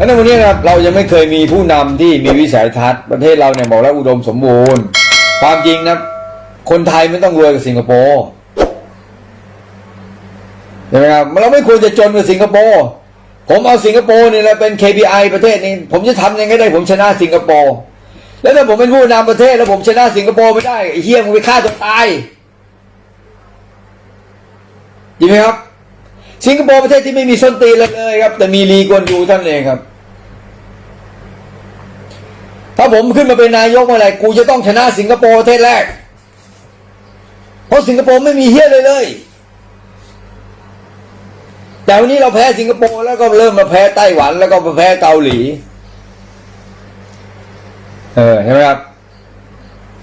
อันนั้นวันนี้นะครับเรายังไม่เคยมีผู้นำที่มีวิสัยทัศน์ประเทศเราเนี่ยบอกแล้วอุดมสมบูรณ์ ความจริงนะคนไทยไม่ต้องรวยกับสิงคโปร์ใช่ไหมครับเราไม่ควรจะจนกับสิงคโปร์ผมเอาสิงคโปร์นี่แหละเป็น KPI ประเทศนี้ ผมจะทำยังไงได้ ผมชนะสิงคโปร์แล้วถ้าผมเป็นผู้นำประเทศ แล้วผมชนะสิงคโปร์ไม่ได้เฮียมึงไปฆ่าตัวตายจริงไหมครับ สิงคโปร์ประเทศที่ไม่มีส้นตีนเลยครับ แต่มีลีกวนยูท่านเองครับ ถ้าผมขึ้นมาเป็นนายกเมื่อไหร่กูจะต้องชนะสิงคโปร์ประเทศแรก เพราะสิงคโปร์ไม่มีเฮี้ยเลยเลย แต่วันนี้เราแพ้สิงคโปร์แล้วก็เริ่มมาแพ้ไต้หวัน แล้วก็มาแพ้เกาหลี เออใช่ไหมครับ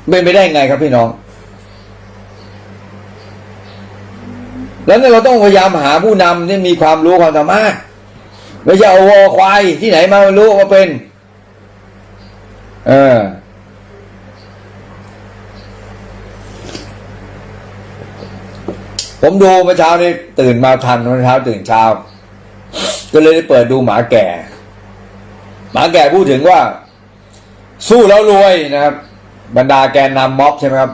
เป็นไปได้ไงครับพี่น้อง แล้วเนี่ยเราต้องพยายามหาผู้นำที่มีความรู้ความสามารถไม่ใช่เอาวอควายที่ไหนมาไม่รู้ว่าเป็น เออ ผมดูเมื่อเช้านี้ตื่นมาทันเมื่อเช้าตื่นเช้า ก็เลยได้เปิดดูหมาแก่ หมาแก่พูดถึงว่า สู้แล้วรวยนะครับ บรรดาแกนนำม็อบใช่ไหมครับ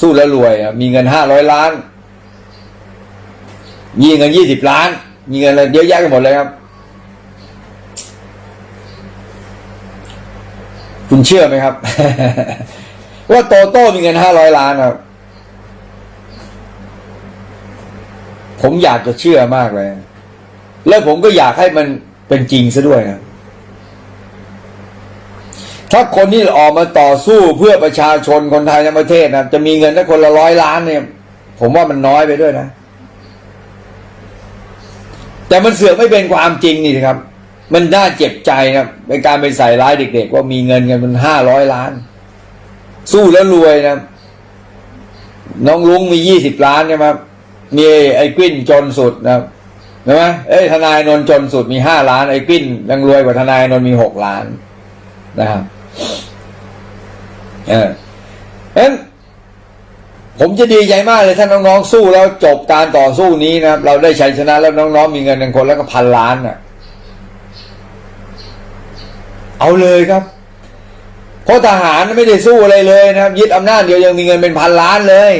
สู้แล้วรวย มีเงินห้าร้อยล้าน มีเงินยี่สิบล้าน มีเงินอะไรเยอะแยะกันหมดเลยครับ คุณเชื่อไหมครับ ว่าโตโต้มีเงินห้าร้อยล้านครับ ผมอยากจะเชื่อมากเลย แล้วผมก็อยากให้มันเป็นจริงซะด้วยนะถ้าคนที่ออกมาต่อสู้เพื่อประชาชนคนไทยในประเทศนะจะมีเงินได้คนละร้อยล้านเนี่ย ผมว่ามันน้อยไปด้วยนะ แต่มันเสือกไม่เป็นความจริงนี่นะครับ มันน่าเจ็บใจนะในการไปใส่ร้ายเด็ก ๆ ว่ามีเงินกันมันห้าร้อยล้าน สู้แล้วรวยนะน้องลุงมียี่สิบล้านใช่ไหมมีไอ้กิ้นจนสุดนะใช่ไหมเอ้ยทนายนนท์จนสุดมีห้าล้านไอ้กิ้นยังรวยกว่าทนายนนท์มีหกล้านนะครับเออเอ็นผมจะดีใจมากเลยถ้าน้องๆสู้แล้วจบการต่อสู้นี้นะครับ เราได้ชัยชนะแล้วน้องๆมีเงินกันคนแล้วก็พันล้านอะ เอาเลยครับ เพราะทหารไม่ได้สู้อะไรเลยนะครับ ยึดอำนาจเดียวยังมีเงินเป็นพันล้านเลย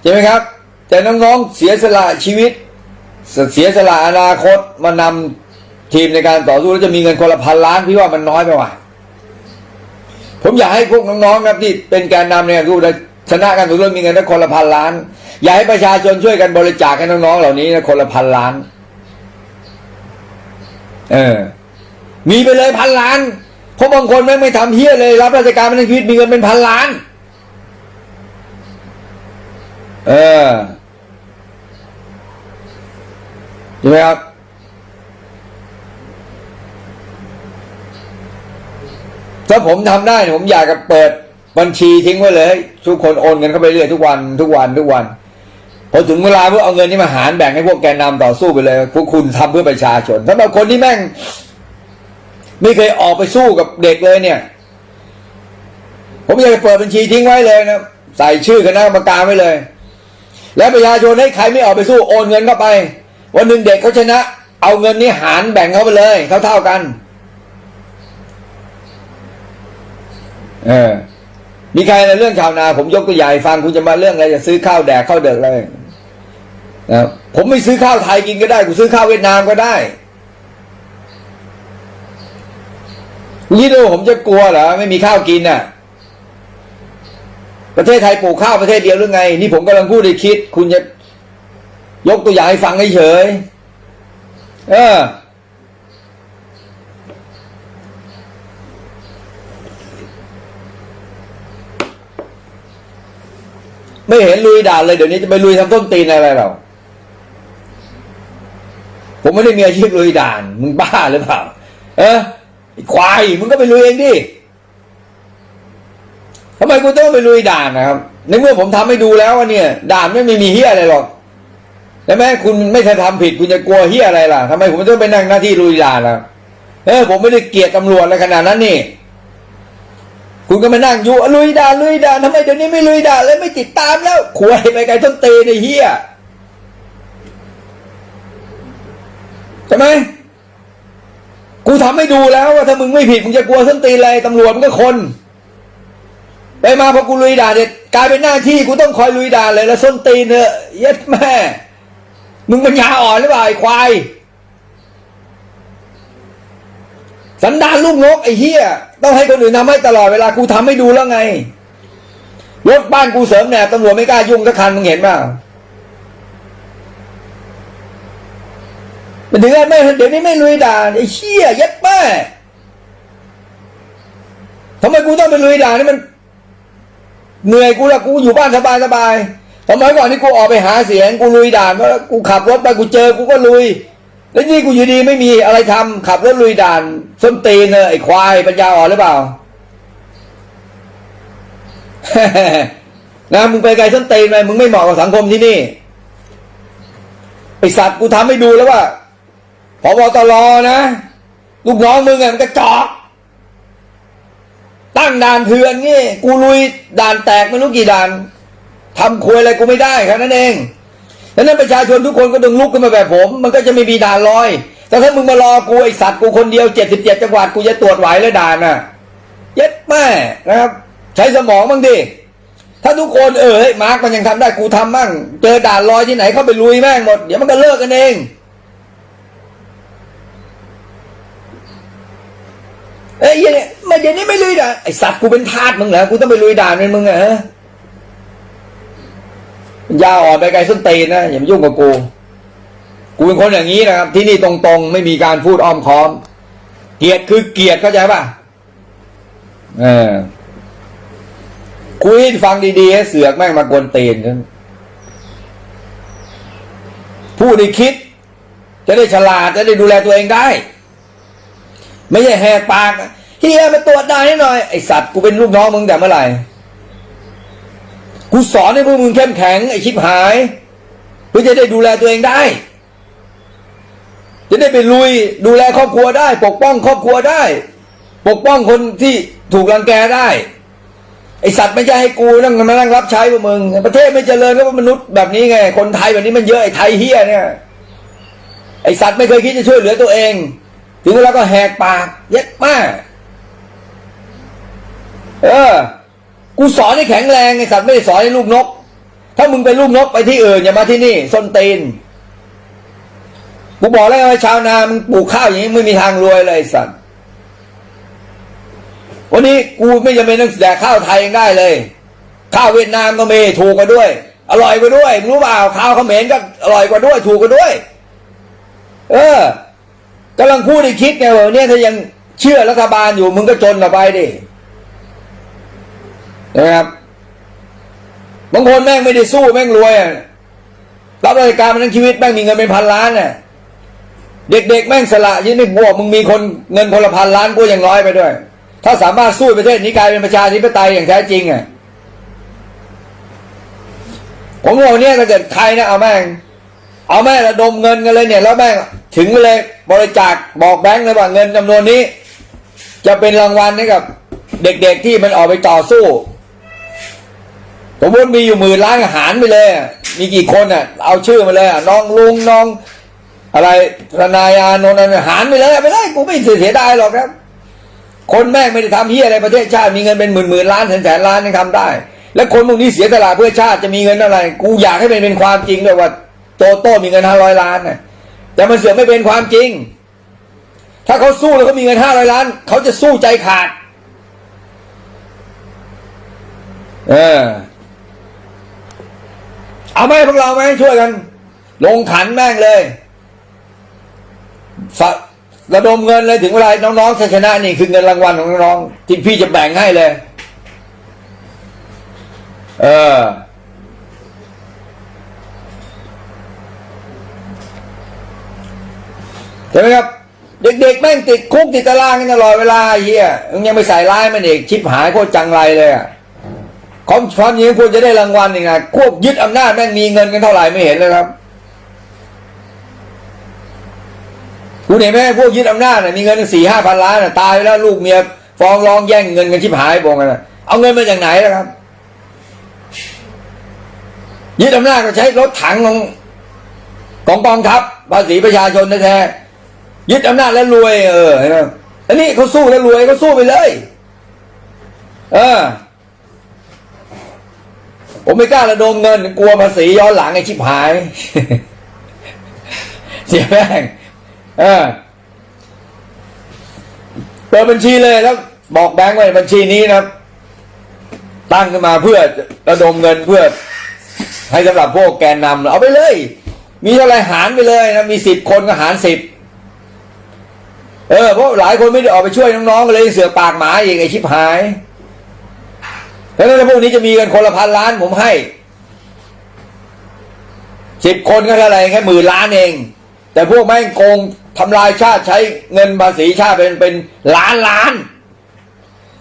ใช่ไหมครับ แต่น้องๆเสียสละชีวิต เสียสละอนาคตมานำทีมในการต่อสู้แล้วจะมีเงินคนละพันล้านพี่ว่ามันน้อยไปว่ะผมอยากให้พวกน้องๆครับที่เป็นแกนนำเนี่ยรู้นะชนะกันทุกเรื่องมีเงินได้คนละพันล้าน อยากให้ประชาชนช่วยกันบริจาคให้น้องๆเหล่านี้นะคนละพันล้าน เออ มีไปเลยพันล้านเพราะบางคนแม่งไม่ทำเฮี้ยเลย รับราชการมาทั้งชีวิตมีเงินเป็นพันล้าน เออใช่ไหมครับถ้าผมทำได้ผมอยากจะเปิดบัญชีทิ้งไว้เลย ทุกคนโอนเงินเข้าไปเรื่อยทุกวันทุกวันทุกวันพอถึงเวลาพวกเอาเงินนี้มาหารแบ่งให้พวกแกนนำต่อสู้ไปเลย พวกคุณทำเพื่อประชาชนสำหรับคนที่แม่ง ไม่เคยออกไปสู้กับเด็กเลยเนี่ย ผมอยากจะเปิดบัญชีทิ้งไว้เลยนะใส่ชื่อคณะกรรมการไว้เลย แล้วประชาชนให้ใครไม่ออกไปสู้โอนเงินเข้าไป วันหนึ่งเด็กเขาชนะ เอาเงินนี้หารแบ่งเขาไปเลยเท่าเท่าๆกันเออมีใครในเรื่องชาวนา ผมยกตัวอย่างให้ฟังคุณจะมาเรื่องอะไรจะซื้อข้าวแดกข้าวเดือกอะไรนะผมไม่ซื้อข้าวไทยกินก็ได้กูซื้อข้าวเวียดนามก็ได้ นี่ดูผมจะกลัวเหรอไม่มีข้าวกินน่ะ ประเทศไทยปลูกข้าวประเทศเดียวหรือไง นี่ผมกำลังพูดให้คิด คุณจะยกตัวอย่างให้ฟังเฉยเออไม่เห็นลุยด่านเลยเดี๋ยวนี้จะไปลุยทำต้นตีนอะไรเรา ผมไม่ได้มีอาชีพลุยด่าน มึงบ้าหรือเปล่า เออ ควายมึงก็ไปลุยเองดิทำไมกูต้องไปลุยด่านนะครับ ในเมื่อผมทำให้ดูแล้วว่าเนี่ย ด่านไม่มีเฮียอะไรหรอกใช่ไหมคุณไม่เคยทำผิดคุณจะกลัวเฮียอะไรล่ะทำไมผมต้องไปนั่งหน้าที่ลุยด่านล่ะเออผมไม่ได้เกลียดตำรวจอะไรขนาดนั้นนี่ คุณก็มานั่งอยู่ลุยด่านลุยด่านทำไมเดี๋ยวนี้ไม่ลุยด่านเลยไม่ติดตามแล้วขวยไปไกลต้นเตในเฮียใช่ไหม กูทำให้ดูแล้วว่าถ้ามึงไม่ผิดมึงจะกลัวส้นตีนอะไรตำรวจมันก็คน ไปมาพอกูลุยด่าเด็ดกลายเป็นหน้าที่กูต้องคอยลุยด่าเลยแล้วส้นตีนเนอะเย็ดแม่ มึงปัญญาอ่อนหรือเปล่าไอ้ควาย สันดานลูกนกไอ้เหี้ยต้องให้คนอื่นทำให้ตลอดเวลากูทำให้ดูแล้วไงรถบ้านกูเสริมแหนบตำรวจไม่กล้ายุ่งสักคันมึงเห็นเปล่า มันถึงไงไม่เดี๋ยวนี้ไม่ลุยด่านไอ้เชี่ยย็ดแม่ทำไมกูต้องไปลุยด่านี่มัน เหนื่อยกูละกูอยู่บ้านสบายสบายสมัยก่อนที่กูออกไปหาเสียงกูลุยด่านก็กูขับรถไปกูเจอกูก็ลุย แล้วนี่กูอยู่ดีไม่มีอะไรทำขับรถลุยด่านส้นตีนเนอไอ้ควายปัญญาอ่อนหรือเปล่านะมึงไปไกลส้นตีนไหมมึงไม่เหมาะกับสังคมที่นี่ไอสัตว์กูทำให้ดูแล้วว่า พบตรนะ ลูกน้องมึงอะมันกระจอกตั้งด่านเถื่อนนี่กูลุยด่านแตกไม่รู้กี่ด่านทำควยอะไรกูไม่ได้แค่นั้นเองดังนั้นประชาชนทุกคนก็ต้องลุกขึ้นมาแบบผม มันก็จะไม่มีด่านลอย แต่ถ้ามึงมารอกูไอสัตว์กูคนเดียวเจ็ดสิบเจ็ดจังหวัดกูจะตรวจไหวแล้วด่านน่ะเย็ดแม่นะครับ ใช้สมองบ้างดิถ้าทุกคนเออเฮ้มาร์กมันยังทำได้กูทำมั่งเจอด่านลอยที่ไหนเข้าไปลุยแม่งหมดเดี๋ยวมันก็เลิกกันเอง เอ้ยเหี้ยเนี่ยมาเดี๋ยวนี้ไม่ลุยด่านไอสัตว์กูเป็นทาสมึงเหรอกูต้องไปลุยด่านเป็นมึงเหรอฮะยาอ่อนไปไกลส้นเตนนะอย่ามายุ่งกับกูกูเป็นคนอย่างนี้นะครับ ที่นี่ตรงๆ ไม่มีการพูดอ้อมค้อม เกียดคือเกียดเข้าใจป่ะเออคุยให้ฟังดีๆให้เสือกแม่งมากวนเตนกันพูดให้คิด จะได้ฉลาดจะได้ดูแลตัวเองได้ ไม่ใช่แหกปากเฮียมาตรวจได้ให้หน่อยไอสัตว์กูเป็นลูกน้องมึงแต่เมื่อไหร่กูสอนให้พวกมึงเข้มแข็งไอชิบหายเพื่อจะได้ดูแลตัวเองได้ จะได้ไปลุยดูแลครอบครัวได้ ปกป้องครอบครัวได้ ปกป้องคนที่ถูกรังแกได้ ไอสัตว์ไม่ใช่ให้กูนั่งมานั่งรับใช้พวกมึง ประเทศไม่เจริญก็เพราะมนุษย์แบบนี้ไง คนไทยแบบนี้มันเยอะไอไทยเฮียเนี่ยไอสัตว์ไม่เคยคิดจะช่วยเหลือตัวเอง ถึงเวลาก็แหกปากเย็ดมากเออ กูสอนให้แข็งแรงไอสัตว์ไม่ได้สอนให้ลูกนก ถ้ามึงเป็นลูกนกไปที่อื่นอย่ามาที่นี่ส้นตีนกูบอกแล้วว่าชาวนามึงปลูกข้าวอย่างนี้ไม่มีทางรวยเลยสัตว์วันนี้กูไม่จำเป็นต้องแดกข้าวไทยยังได้เลย ข้าวเวียดนามก็มีถูกกว่าด้วย อร่อยกว่าด้วยมึงรู้เปล่าข้าวเขมรก็อร่อยกว่าด้วย ถูกกว่าด้วย เออ กำลังพูดให้คิดไงว่าเนี่ยถ้ายังเชื่อรัฐบาลอยู่มึงก็จนต่อไปดินะครับบางคนแม่งไม่ได้สู้แม่งรวยอะรับราชการมาทั้งชีวิตแม่งมีเงินเป็นพันล้านน่ะเด็กๆแม่งสละยิ่งไม่บวกมึงมีคนเงินคนละพันล้านกูอยังน้อยไปด้วย ถ้าสามารถสู้ประเทศนี้กลายเป็นประชาธิปไตยอย่างแท้จริงอะผมบอกเนี่ยถ้าเกิดใครนะเอาแม่ง เอาแม่งระดมเงินกันเลยเนี่ย แล้วแม่ง ถึงเลยบริจาคบอกแบงค์เลยว่าเงินจำนวนนี้ จะเป็นรางวัลให้กับ เด็กๆที่มันออกไปต่อสู้สมมติมีอยู่หมื่นล้านอาหารไปเลย มีกี่คนอะ เอาชื่อมาเลยอะน้องลุงน้อง อะไรทนายอานนท์อะไรหารไปเลยไม่ได้กูไม่เสียดายหรอกครับ คนแม่งไม่ได้ทำเฮียอะไรประเทศชาติมีเงินเป็นหมื่นหมื่นล้านแสนแสนล้านยังทำได้ แล้วคนพวกนี้เสียตลาดเพื่อชาติจะมีเงินอะไรกูอยากให้มันเป็นความจริงด้วยว่าโตโต้มีเงินห้าร้อยล้านน่ะ แต่มันเสือกไม่เป็นความจริง ถ้าเขาสู้แล้วเขามีเงินห้าร้อยล้าน เขาจะสู้ใจขาด เออ เอาไหมพวกเราไหมช่วยกัน ลงขันแม่งเลยฝระดมเงินเลยถึงเวลาน้องๆชนะนี่คือเงินรางวัลของน้องๆที่พี่จะแบ่งให้เลย เออ ใช่ไหมครับ เด็กๆแม่งติดคุกติดตารางกันตลอดเวลาเฮียมึงยังไปใส่ร้ายมันอีกชิบหายโคตรจังไรเลยอะความความจริงควรจะได้รางวัลอีกนะควบยึดอำนาจแม่งมีเงินกันเท่าไหร่ไม่เห็นเลยครับคุณเห็นไหมพวกยึดอำนาจน่ะมีเงินสี่ห้าพันล้านน่ะตายแล้วลูกเมียฟ้องร้องแย่งเงินกันชิบหายบงกันนะเอาเงินมาจากไหนล่ะครับยึดอำนาจก็ใช้รถถังของของกองทัพภาษีประชาชนแท้ ยึดอำนาจแล้วรวย เออเห็นไหมอันนี้เขาสู้แล้วรวยเขาสู้ไปเลย เออ ผมไม่กล้าระดมเงิน กลัวภาษีย้อนหลังไอ้ชิบหาย เสียแม่งเออเปิดบัญชีเลยแล้ว บอกแบงค์ไว้บัญชีนี้นะครับตั้งขึ้นมาเพื่อระดมเงินเพื่อ ให้สำหรับพวกแกนนำเอาไปเลย มีเท่าไรหารไปเลยนะมีสิบคนก็หารสิบ เออเพราะหลายคนไม่ได้ออกไปช่วยน้องๆเลยเสือปากหมาอีกไอชิบหายแล้วถ้าพวกนี้จะมีกันคนละพันล้านผมให้สิบคนก็เท่าไรแค่หมื่นล้านเอง แต่พวกแม่งโกงทำลายชาติใช้เงินภาษีชาติเป็นเป็นล้านล้าน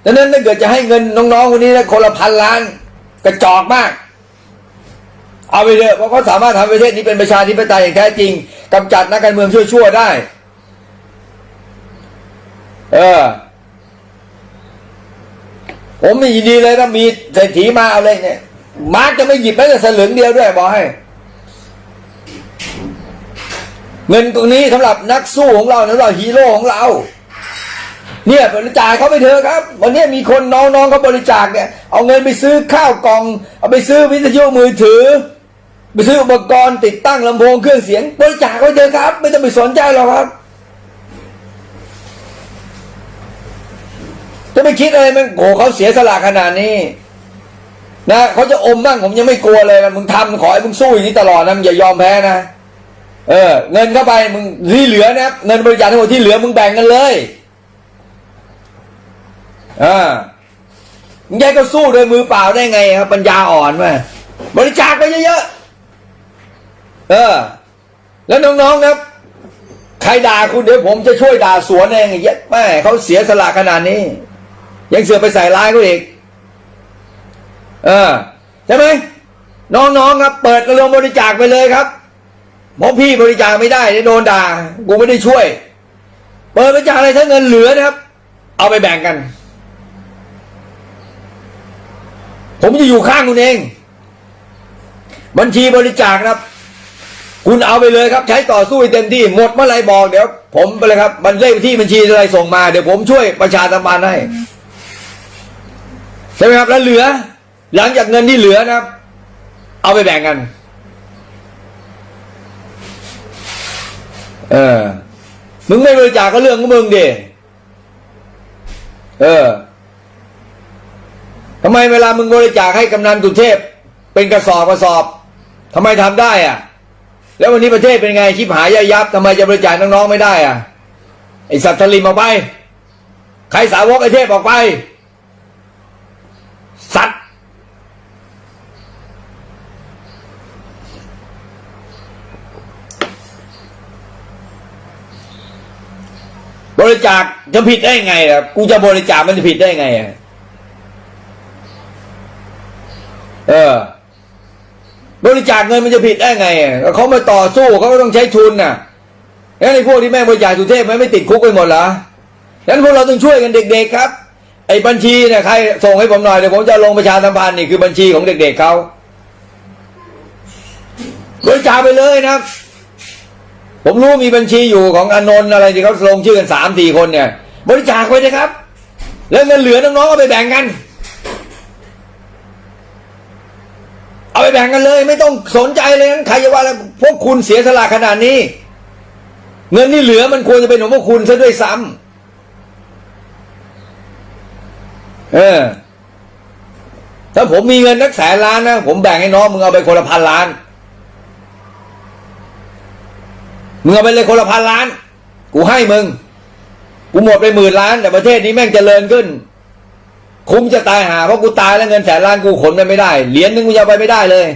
ดังนั้นถ้าเกิดจะให้เงินน้องๆคนนี้นะคนละพันล้านกระจอกมาก เอาไปเถอะเพราะเขาสามารถทำประเทศนี้เป็นประชาธิปไตยอย่างแท้จริงกำจัดนักการเมืองชั่วๆได้ เออ ผมไม่ยินดีเลยถ้ามีเศรษฐีมาเอาเลยเนี่ย มาร์กจะไม่หยิบแม้แต่สลึงเดียวด้วยบอกให้ เงินตรงนี้สำหรับนักสู้ของเราสำหรับฮีโร่ของเรา เนี่ยบริจาคเขาไปเถอะครับ วันนี้มีคนน้องๆเขาบริจาคเนี่ย เอาเงินไปซื้อข้าวกล่อง เอาไปซื้อวิทยุมือถือไปซื้ออุปกรณ์ติดตั้งลำโพงเครื่องเสียงบริจาคเขาไปเถอะครับ ไม่ต้องไปสนใจหรอกครับ จะไม่คิดอะไรมันโหเขาเสียสละขนาดนี้ นะเขาจะอมบ้างผมยังไม่กลัวเลยนะมึงทำขอให้มึงสู้อย่างนี้ตลอดนะมึงอย่ายอมแพ้นะเออ เงินเข้าไปมึงที่เหลือนะเงินบริจาคทั้งหมดที่เหลือมึงแบ่งกันเลยอ่ามึงแยกก็สู้โดวยมือเปล่าได้ไงครับปัญญาอ่อนมาบริจาคไปเยอะๆเออ แล้วน้องๆครับใครด่าคุณเดี๋ยวผมจะช่วยด่าสวนเองไอ้เหี้ยแม่เขาเสียสละขนาดนี้ ยังเสือกไปใส่ร้ายเขาอีก เออใช่ไหมน้องๆครับ เปิดกระลงบริจาคไปเลยครับเพราะพี่บริจาคไม่ได้โดนด่ากูไม่ได้ช่วย เปิดบริจาคอะไรถ้าเงินเหลือนะครับ เอาไปแบ่งกัน ผมจะอยู่ข้างคุณเอง บัญชีบริจาคนะครับ คุณเอาไปเลยครับ ใช้ต่อสู้เต็มที่หมดเมื่อไรบอกเดี๋ยว ผมไปเลยครับ มันเลขที่บัญชีอะไรส่งมาเดี๋ยวผมช่วยประชาสัมพันธ์ให้ ใช่ไหมครับ แล้วเหลือ หลังจากเงินที่เหลือนะครับ เอาไปแบ่งกัน เออ มึงไม่บริจาคก็เรื่องของมึงดิเออทำไมเวลามึงบริจาคให้กำนันตุเทพเป็นกระสอบกระสอบทำไมทำได้อะ แล้ววันนี้ประเทศเป็นไงชิบหายยยับทำไมจะบริจาคน้องๆไม่ได้อะไอสัตว์ทลิมออกไป ใครสาวกไอเทพออกไป สัตว์ บริจาคจะผิดได้ไงล่ะกูจะบริจาคมันจะผิดได้ไงอะเออ บริจาคเงินมันจะผิดได้ไงอะเขามาต่อสู้เขาก็ต้องใช้ทุนน่ะแล้วในพวกที่แม่งบริจาคสุเทพมันไม่ติดคุกไปหมดเหรอฉะนั้นพวกเราต้องช่วยกันเด็ก ๆ ครับ ไอ้บัญชีเนี่ยใครส่งให้ผมหน่อยเดี๋ยวผมจะลงประชาสัมพันธ์นี่คือบัญชีของเด็กๆเขาบริจาคไปเลยนะ ผมรู้มีบัญชีอยู่ของอนนท์อะไรที่เขาลงชื่อกันสามสี่คนเนี่ย บริจาคไปนะครับ แล้วเงินเหลือน้องๆก็ไปแบ่งกัน เอาไปแบ่งกันเลย ไม่ต้องสนใจเลยใครจะว่าอะไรพวกคุณเสียสละขนาดนี้ เงินที่เหลือมันควรจะเป็นของพวกคุณซะด้วยซ้ำ เออ ถ้าผมมีเงินนักแสนล้านนะผมแบ่งให้น้องมึงเอาไปคนละพันล้านมึงเอาไปเลยคนละพันล้าน กูให้มึง กูหมดไปหมื่นล้าน แต่ประเทศนี้แม่งเจริญขึ้น คุ้มจะตายหาเพราะกูตายแล้วเงินแสนล้านกูขนไปไม่ได้ เหรียญนึงกูจะไปไม่ได้เลย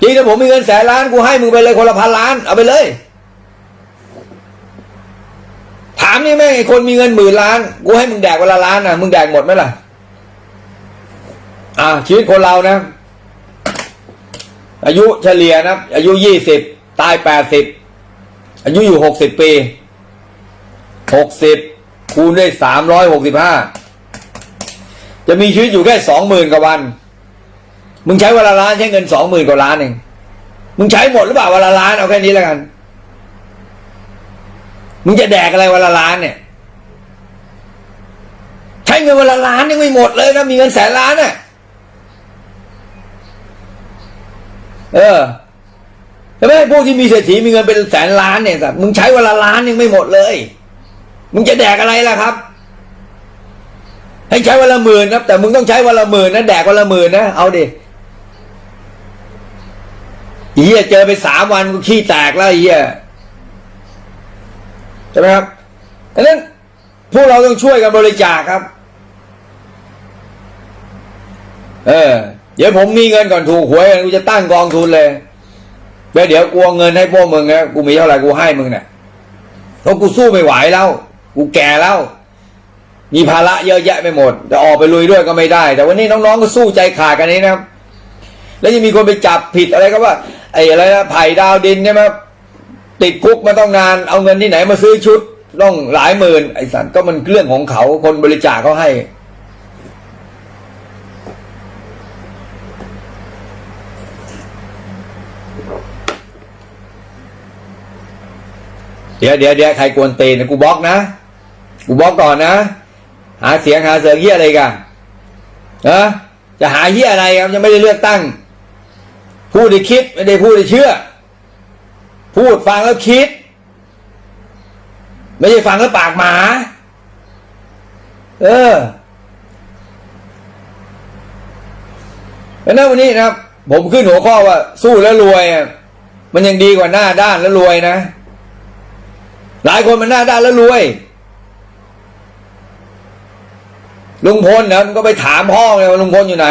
จริงถ้าผมมีเงินแสนล้านกูให้มึงไปเลยคนละพันล้าน เอาไปเลย ถามนี่แม่งไอ้คนมีเงินหมื่นล้าน กูให้มึงแดกวันละล้านนะมึงแดกหมดไหมล่ะ อ่าชีวิตคนเรานะ อายุเฉลี่ยนะ อายุยี่สิบตายแปดสิบอายุอยู่หกสิบปีหกสิบคูณด้วยสามร้อยหกสิบห้าจะมีชีวิตอยู่แค่สองหมื่นกว่าวัน มึงใช้วันละล้านใช้เงินสองหมื่นกว่าล้านเอง มึงใช้หมดหรือเปล่าวันละล้านเอาแค่นี้แล้วกัน มึงจะแดกอะไรวันละล้านเนี่ย ใช้เงินวันละล้านยังไม่หมดเลยนะมีเงินแสนล้านน่ะ เออใช่ไหมพวกที่มีเศรษฐีมีเงินเป็นแสนล้านเนี่ยสัตว์มึงใช้วันละล้านยังไม่หมดเลย มึงจะแดกอะไรล่ะครับ ให้ใช้วันละหมื่นนะแต่มึงต้องใช้วันละหมื่นนะแดกวันละหมื่นนะเอาดิอ้เฮียเจอไปสามวันกูขี้แตกแล้วอ้เฮีย ช่ไหมครับดังนั้นพวกเราต้องช่วยกันบริจาคครับ เออ เดี๋ยวผมมีเงินก่อนถูกหวยกูจะตั้งกองทุนเลยแล้วเดี๋ยวกูเอาเงินให้พวกมึงนะกูมีเท่าไหร่กูให้มึงเนี่ยเพราะกูสู้ไม่ไหวแล้ว กูแก่แล้ว มีภาระเยอะแยะไปหมดจะออกไปลุยด้วยก็ไม่ได้ แต่วันนี้น้องๆก็สู้ใจขาดกันนี้นะครับ แล้วยังมีคนไปจับผิดอะไรก็ว่า ไอ้อะไรนะไผ่ดาวดินใช่ไหม ติดคุกมาต้องนานเอาเงินที่ไหนมาซื้อชุดต้องหลายหมื่นไอ้สันก็มันเรื่องของเขาคนบริจาคเขาให้ เดี๋ยวเดี๋ยวเดี๋ยวใครกวนตีนกูบล็อกนะ กูบล็อกก่อนนะ หาเสียงหาเสียงเฮียอะไรกันเออจะหาเฮียอะไรครับยังไม่ได้เลือกตั้งพูดได้คิดไม่ได้พูดได้เชื่อ พูดฟังแล้วคิด ไม่ใช่ฟังแล้วปากหมา เออแล้วนั้นวันนี้นะครับ ผมขึ้นหัวข้อว่า สู้แล้วรวยมันยังดีกว่าหน้าด้านแล้วรวยนะ หลายคนมันหน้าด้านแล้วรวยลุงพลเนะมันก็ไปถามพ่อไงว่าลุงพลอยู่ไหน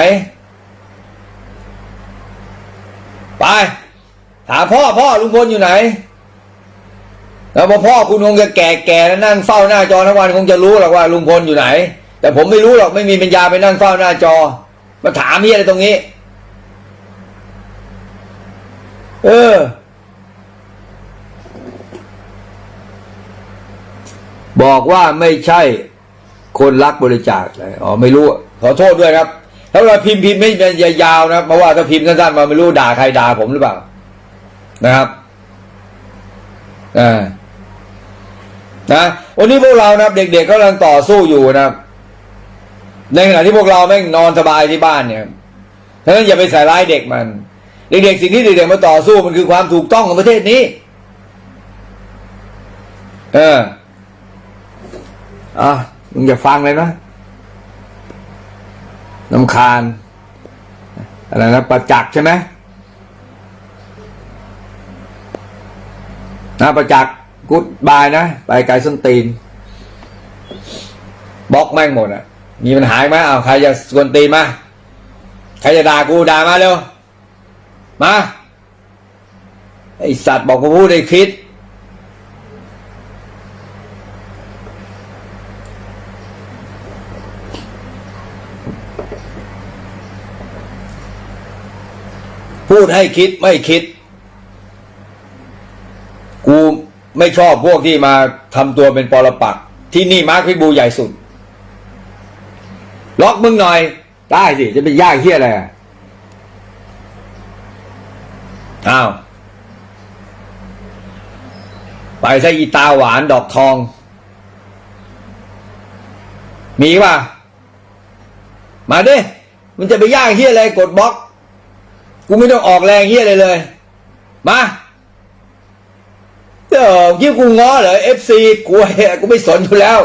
ไป ถามพ่อพ่อลุงพลอยู่ไหน แล้วพอพ่อคุณคงจะแก่แก่แล้วนั่งเฝ้าหน้าจอทั้งวันคงจะรู้หรอกว่าลุงพลอยู่ไหน แต่ผมไม่รู้หรอกไม่มีปัญญาไปนั่งเฝ้าหน้าจอ มาถามเฮียอะไรตรงนี้ เออ บอกว่าไม่ใช่คนรักบริจาคเลยอ๋อไม่รู้ ขอโทษด้วยครับถ้าเราพิมพ์พิมพ์ไม่ยาวนะเพราะว่าถ้าพิมพ์สั้นๆมาไม่รู้ด่าใครด่าผมหรือเปล่า นะครับอ่านะวันนี้พวกเรานะเด็กๆกำลังต่อสู้อยู่นะครับในขณะที่พวกเราแม่งนอนสบายที่บ้านเนี่ยฉะนั้นอย่าไปใส่ร้ายเด็กมัน เด็กๆสิ่งที่เด็กๆมาต่อสู้มันคือความถูกต้องของประเทศนี้ เอออะมึงอย่าฟังเลยนะลำคาญอะไรนะประจักษ์ใช่ไหม นะประจักษ์กูดบายนะ ไปไกลส้นตีนบล็อกแม่งหมดอะ มีปัญหาไหมอ้าวใครจะสวนตีนมา ใครจะด่ากูด่ามาเร็ว มา ไอสัตว์บอกกูพูดได้คิด พูดให้คิดไม่คิด กูไม่ชอบพวกที่มาทำตัวเป็นปรปัก ที่นี่มาร์คพิบูใหญ่สุด ล็อกมึงหน่อย ได้สิ จะเป็นยากเฮียอะไรอ้าว ไปซะอีตาหวานดอกทอง มีป่ะ มาดิ มันจะไปย่างเฮียอะไรกดบล็อก กูไม่ต้องออกแรงเฮียอะไรเลย มา เออยิ่งกูง้อเหรอเอฟซีกูกูไม่สนอยู่แล้ว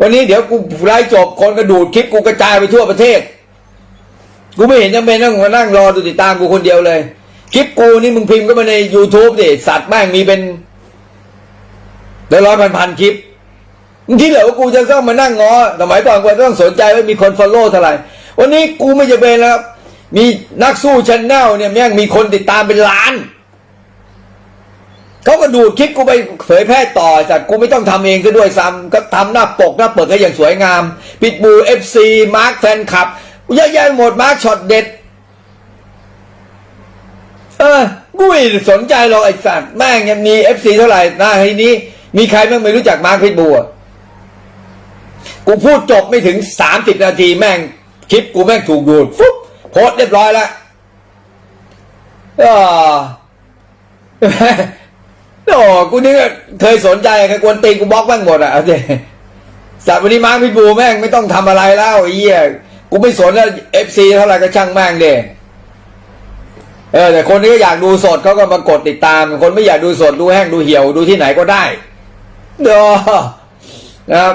วันนี้เดี๋ยวกูไล่จบคนกระดูดคลิปกูกระจายไปทั่วประเทศ กูไม่เห็นจำเป็นต้องมานั่งรอดูติดตามกูคนเดียวเลย คลิปกูนี่มึงพิมพ์ก็มาใน YouTube ดิสัตว์แม่งมีเป็นร้อยพันพันคลิปมึงคิดเหรอว่ากูจะต้องมานั่งงอสมัยก่อนกูต้องสนใจว่ามีคนฟอลโล่เท่าไหร่วันนี้กูไม่จะเป็นแล้ว มีนักสู้ชแนลเนี่ยแม่งมีคนติดตามเป็นล้าน เขาก็ดูดคลิปกูไปเผยแพร่ต่อจากกูไม่ต้องทำเองก็ด้วยซ้ำก็ทำหน้าปกหน้าเปิดก็อย่างสวยงาม ปิดบูเอฟซีมาร์คแฟนคลับเยอะแยะหมดมาร์คช็อตเด็ด เออกูไม่สนใจหรอกไอ้สัตว์แม่งยังมีเอฟซีเท่าไหร่หน้าทีนี้ มีใครบ้างไม่รู้จักมาร์คพิทบูอะกูพูดจบไม่ถึงสามสิบนาทีแม่งคลิปกูแม่งถูกดูดฟุ๊บโพสเรียบร้อยแล้วเออ โอ้กูนี่เคยสนใจใครกวนตีกูบล็อกแม่งหมดอะเอาสิสัตว์วันนี้มาพิทบูแม่งไม่ต้องทำอะไรแล้วไอ้เหี้ยกูไม่สนแล้วเอฟซีเท่าไหร่ก็ช่างแม่งเด้เออแต่คนที่ก็อยากดูสดเขาก็มากดติดตาม คนไม่อยากดูสดดูแห้งดูเหี่ยวดูที่ไหนก็ได้เด้อนะครับ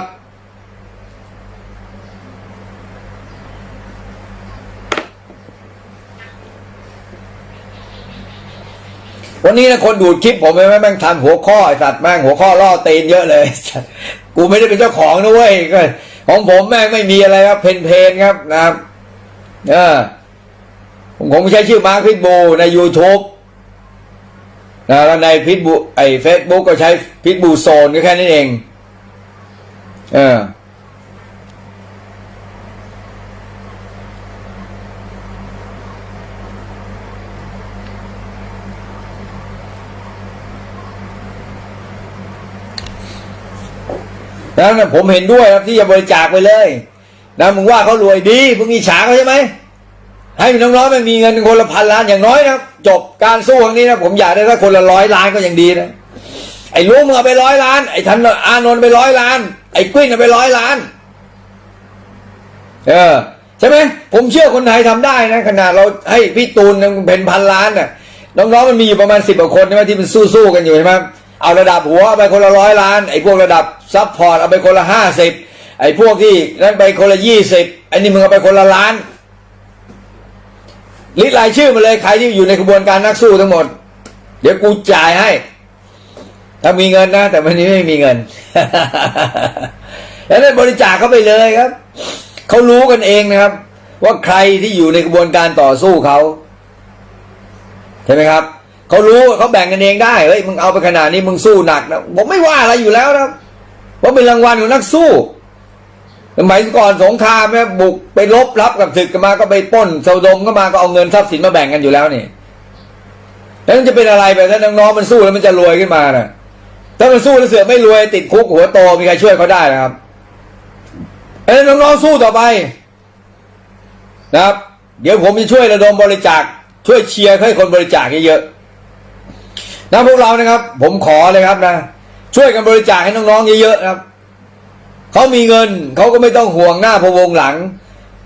วันนี้นะคนดูดคลิปผมไปแม่งทำหัวข้อไอสัตว์แม่งหัวข้อล่อตีนเยอะเลยกูไม่ได้เป็นเจ้าของนะเว้ยของผมแม่งไม่มีอะไรครับเพนเพนครับนะครับเออผมผมใช้ชื่อมาร์คพิทบูใน YouTube นะแล้วในพิทบูไอเฟซบุ๊กก็ใช้พิทบูโซนก็แค่นั้นเอง เออ ดังนั้นผมเห็นด้วยครับที่จะบริจาคไปเลยนะมึงว่าเขารวยดีมึงอิจฉาเขาใช่ไหมให้น้องๆมันมีเงินคนละพันล้านอย่างน้อยนะจบการสู้ครั้งนี้นะผมอยากได้ถ้าคนละร้อยล้านก็ยังดีนะไอ้ลุงมึงเอาไปร้อยล้าน ไอ้ทันอานนท์ไปร้อยล้าน ไอ้กุ้ยเอาไปร้อยล้าน เออใช่ไหมผมเชื่อคนไทยทำได้นะขนาดเราให้พี่ตูนเป็นพันล้านน่ะน้องๆมันมีอยู่ประมาณสิบกว่าคนใช่ไหมที่มันสู้ๆกันอยู่ใช่ไหมเอาระดับหัวไปคนละร้อยล้านไอ้พวกระดับ ซับพอร์ตเอาไปคนละห้าสิบไอ้พวกที่นั่นไปคนละยี่สิบไอ้นี่มึงเอาไปคนละล้านลิสรายชื่อมาเลยใครที่อยู่ในกระบวนการนักสู้ทั้งหมด เดี๋ยวกูจ่ายให้ ถ้ามีเงินนะ แต่วันนี้ไม่มีเงิน แล้วนั้บริจาคเข้าไปเลยครับเขารู้กันเองนะครับ ว่าใครที่อยู่ในกระบวนการต่อสู้เขาใช่ไหมครับเขารู้เขาแบ่งกันเองได้เฮ้ยมึงเอาไปขนาดนี้มึงสู้หนักนะผมไม่ว่าอะไรอยู่แล้วนะ ว่าเป็นรางวัลของนักสู้สมัยก่อนสงครามแม่บุกไปลบรับกับศึกกันมาก็ไปป้นเสาดมก็มาก็เอาเงินทรัพย์สินมาแบ่งกันอยู่แล้วนี่แล้วจะเป็นอะไรไปถ้าน้องๆมันสู้แล้วมันจะรวยขึ้นมานะถ้ามันสู้แล้วเสือไม่รวยติดคุกหัวโตมีใครช่วยเขาได้นะครับเอ้น้องๆสู้ต่อไป นะครับ เดี๋ยวผมจะช่วยระดมบริจาคช่วยเชียร์ให้คนบริจาคเยอะๆนะพวกเรานะครับ ผมขอเลยครับนะ ช่วยกันบริจาคให้น้องๆเยอะๆนะครับเขามีเงินเขาก็ไม่ต้องห่วงหน้าพวงหลัง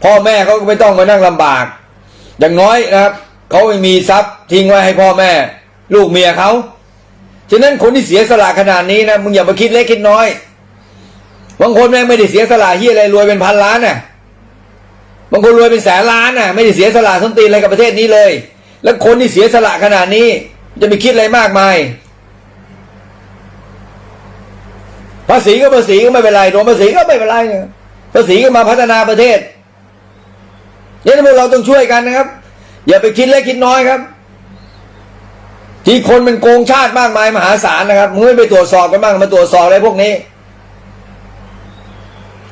พ่อแม่เขาก็ไม่ต้องมานั่งลำบาก อย่างน้อยนะครับเขาไม่มีทรัพย์ทิ้งไว้ให้พ่อแม่ ลูกเมียเขาฉะนั้นคนที่เสียสละขนาดนี้นะมึงอย่ามาคิดเล็กคิดน้อยบางคนแม่งไม่ได้เสียสละที่อะไรรวยเป็นพันล้านน่ะบางคนรวยเป็นแสนล้านน่ะ ไม่ได้เสียสละส้นตีนอะไรกับประเทศนี้เลย แล้วคนที่เสียสละขนาดนี้ จะไปคิดอะไรมากมาย ภาษีก็ภาษีก็ไม่เป็นไรโดนภาษีก็ไม่เป็นไรเนี่ยภาษีก็มาพัฒนาประเทศเนี่ยพวกเราต้องช่วยกันนะครับ อย่าไปคิดเล็กคิดน้อยครับ ที่คนมันโกงชาติมากมายมหาศาลนะครับมึงไม่ไปตรวจสอบกันบ้างมาตรวจสอบอะไรพวกนี้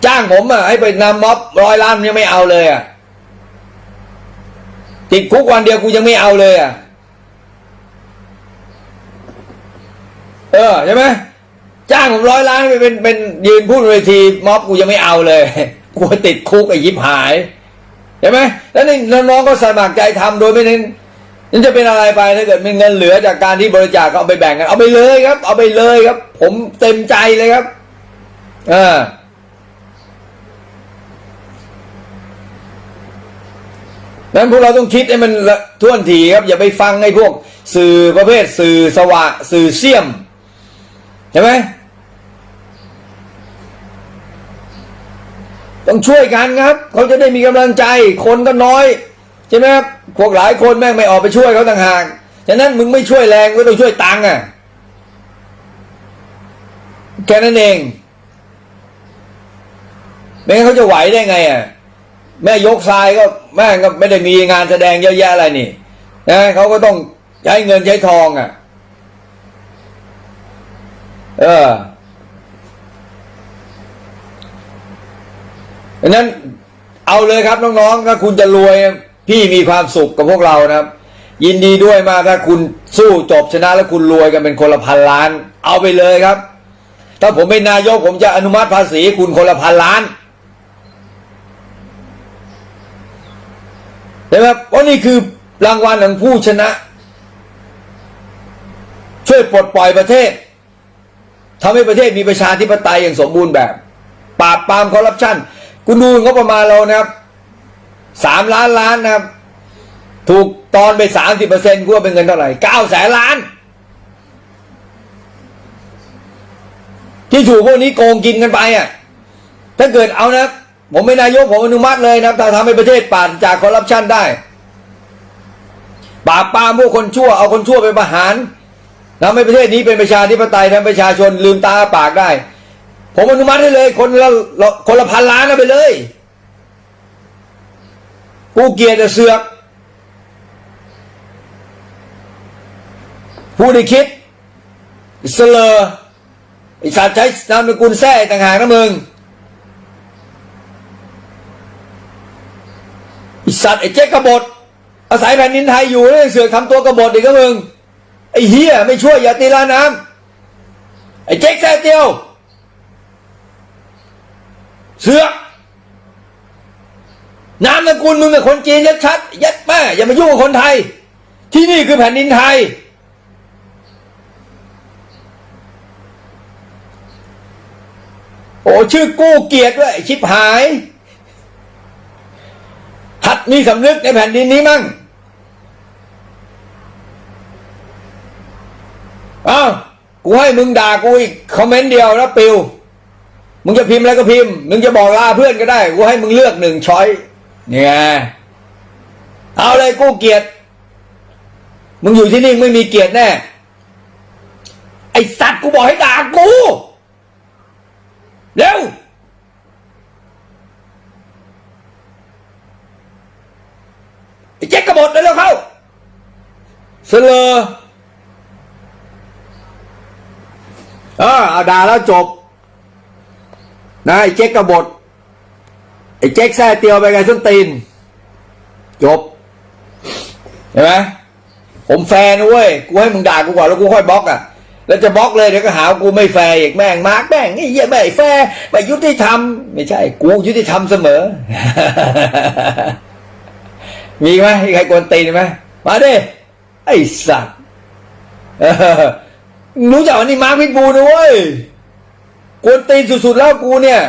จ้างผมอะให้ไปนำม็อบร้อยล้านยังไม่เอาเลยอะติดคุกวันเดียวกูยังไม่เอาเลยอะ เออใช่ไหม จ้างผมร้อยล้านไปเป็นเป็นยืนพูดเวทีม็อบกูยังไม่เอาเลยกูติดคุกไอ้ยิบหายใช่ไหมแล้วนี่น้องๆก็สมัครใจทำโดยไม่เน้นนั่นจะเป็นอะไรไปถ้าเกิดมีเงินเหลือจากการที่บริจาคก็เอาไปแบ่งกัน เอาไปเลยครับ เอาไปเลยครับ ผมเต็มใจเลยครับเออนั้นพวกเราต้องคิดให้มันท่วนทีครับ อย่าไปฟังไอ้พวก สื่อประเภทสื่อสวะ สื่อเสี่ยมใช่ไหม ต้องช่วยกันครับ เขาจะได้มีกำลังใจ คนก็น้อยใช่ไหมครับพวกหลายคนแม่งไม่ออกไปช่วยเขาต่างหากฉะนั้นมึงไม่ช่วยแรงก็ต้องช่วยตังค์อะแค่นั้นเองไม่งั้นเขาจะไหวได้ไงอะแม่ยกทรายก็แม่งก็ไม่ได้มีงานแสดงเยอะแยะอะไรนี่นะเขาก็ต้องใช้เงินใช้ทองอะ เออ ดังนั้นเอาเลยครับน้องๆถ้าคุณจะรวยพี่มีความสุขกับพวกเรานะครับ ยินดีด้วยมากถ้าคุณสู้จบชนะแล้วคุณรวยกันเป็นคนละพันล้าน เอาไปเลยครับ ถ้าผมเป็นนายกผมจะอนุมัติภาษีคุณคนละพันล้านใช่ไหมเพราะนี่คือรางวัลของผู้ชนะ ช่วยด้วยปลดปล่อยประเทศทำให้ประเทศมีประชาธิปไตยอย่างสมบูรณ์แบบ ปราบปรามคอร์รัปชัน คุณดูงบประมาณเรานะครับสามล้านล้านนะครับ ถูกตอนไปสามสิบเปอร์เซ็นต์กูว่าเป็นเงินเท่าไหร่เก้าแสนล้าน ที่ถูกพวกนี้โกงกินกันไปอะ ถ้าเกิดเอานะผมเป็นนายกผมอนุมัติเลยนะถ้าทำให้ประเทศปราศจากคอร์รัปชันได้ปราบปรามพวกคนชั่วเอาคนชั่วไปประหารทำให้ประเทศนี้เป็นประชาธิปไตยทำให้ประชาชนลืมตาปากได้ ผมอนุมัติให้เลย คนละคนละพันล้านไปเลย กูเกลียดจะเสือกผู้ได้คิดเสลอไอสัตว์ใช้นามสกุลแท้ต่างหากนะมึงไอสัตว์ไอเจ๊กบฏอาศัยแผ่นดินไทยอยู่แล้วยังเสือกทำตัวกบฏอีกนะมึงไอเฮียไม่ช่วยอย่าตีลาน้ำไอเจ๊กแท้เตียว เสือกนามสกุลมึงเป็นคนจีนชัดๆยัดแม่อย่ามายุ่งกับคนไทย ที่นี่คือแผ่นดินไทย โอ้ชื่อกู้เกียรติด้วยชิบหาย หัดมีสำนึกในแผ่นดินนี้มั่งอ้าวกูให้มึงด่ากูอีกคอมเมนต์เดียวแล้วปิว มึงจะพิมพ์อะไรก็พิมพ์ มึงจะบอกลาเพื่อนก็ได้กูให้มึงเลือกหนึ่งช้อยเนี่ยเอาเลยกู้เกียรติ มึงอยู่ที่นี่ไม่มีเกียรติแน่ ไอสัตว์กูบอกให้ด่ากู เร็ว ไอ้แจ็คกระบดเลยแล้วเขาเสลอเออเอาด่าแล้วจบ นะไอ้เจ๊กกระบดไอ้เจ๊กแซ่เตียวไปไงส้นตีน จบ เห็นไหมผมแฟร์นเว้ย กูให้มึงด่ากูก่อนแล้วกูค่อยบล็อกอะ แล้วจะบล็อกเลยเดี๋ยวก็หาว่ากูไม่แฟร์อีกแม่งมาร์กแม่งไอ้เหี้ยไม่แฟร์ไม่ยุติธรรม ไม่ใช่ กูยุติธรรมเสมอ มีไหมมีใครกวนตีนไหมมาดิไอ้สัตว์รู้จักวันนี้มาร์คพิทบูลนะเว้ย กวนตีนสุดๆแล้วกูเนี่ย